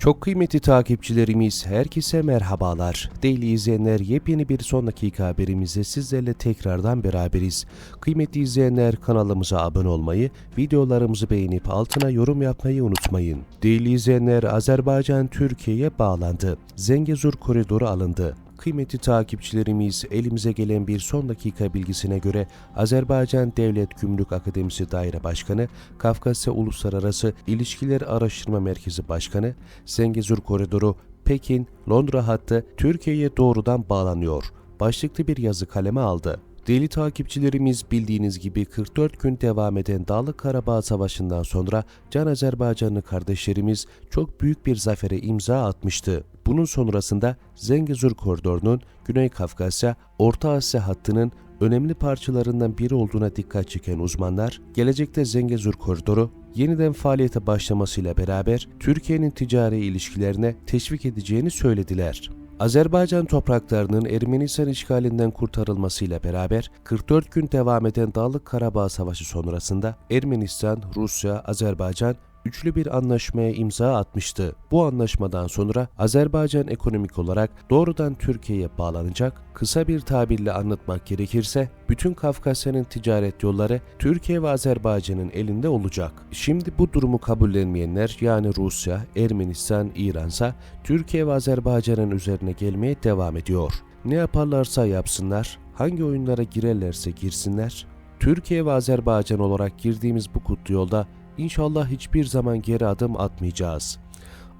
Çok kıymetli takipçilerimiz herkese merhabalar. Değerli izleyenler yepyeni bir son dakika haberimizde sizlerle tekrardan beraberiz. Kıymetli izleyenler kanalımıza abone olmayı, videolarımızı beğenip altına yorum yapmayı unutmayın. Değerli izleyenler Azerbaycan Türkiye'ye bağlandı. Zengezur koridoru alındı. Kıymetli takipçilerimiz elimize gelen bir son dakika bilgisine göre Azerbaycan Devlet Gümrük Akademisi Daire Başkanı, Kafkasya Uluslararası İlişkiler Araştırma Merkezi Başkanı, Zengezur Koridoru, Pekin, Londra hattı Türkiye'ye doğrudan bağlanıyor. Başlıklı bir yazı kaleme aldı. Deli takipçilerimiz bildiğiniz gibi 44 gün devam eden Dağlık Karabağ Savaşı'ndan sonra Can Azerbaycanlı kardeşlerimiz çok büyük bir zafere imza atmıştı. Bunun sonrasında Zengezur Koridoru'nun Güney Kafkasya, Orta Asya hattının önemli parçalarından biri olduğuna dikkat çeken uzmanlar, gelecekte Zengezur Koridoru yeniden faaliyete başlamasıyla beraber Türkiye'nin ticari ilişkilerine teşvik edeceğini söylediler. Azerbaycan topraklarının Ermenistan işgalinden kurtarılmasıyla beraber 44 gün devam eden Dağlık Karabağ Savaşı sonrasında Ermenistan, Rusya, Azerbaycan üçlü bir anlaşmaya imza atmıştı. Bu anlaşmadan sonra Azerbaycan ekonomik olarak doğrudan Türkiye'ye bağlanacak. Kısa bir tabirle anlatmak gerekirse bütün Kafkasya'nın ticaret yolları Türkiye ve Azerbaycan'ın elinde olacak. Şimdi bu durumu kabullenmeyenler yani Rusya, Ermenistan, İransa Türkiye ve Azerbaycan'ın üzerine gelmeye devam ediyor. Ne yaparlarsa yapsınlar, hangi oyunlara girerlerse girsinler, Türkiye ve Azerbaycan olarak girdiğimiz bu kutlu yolda İnşallah hiçbir zaman geri adım atmayacağız.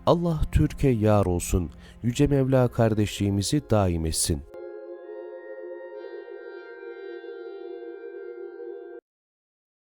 Allah Türkiye yar olsun. Yüce Mevla kardeşliğimizi daim etsin.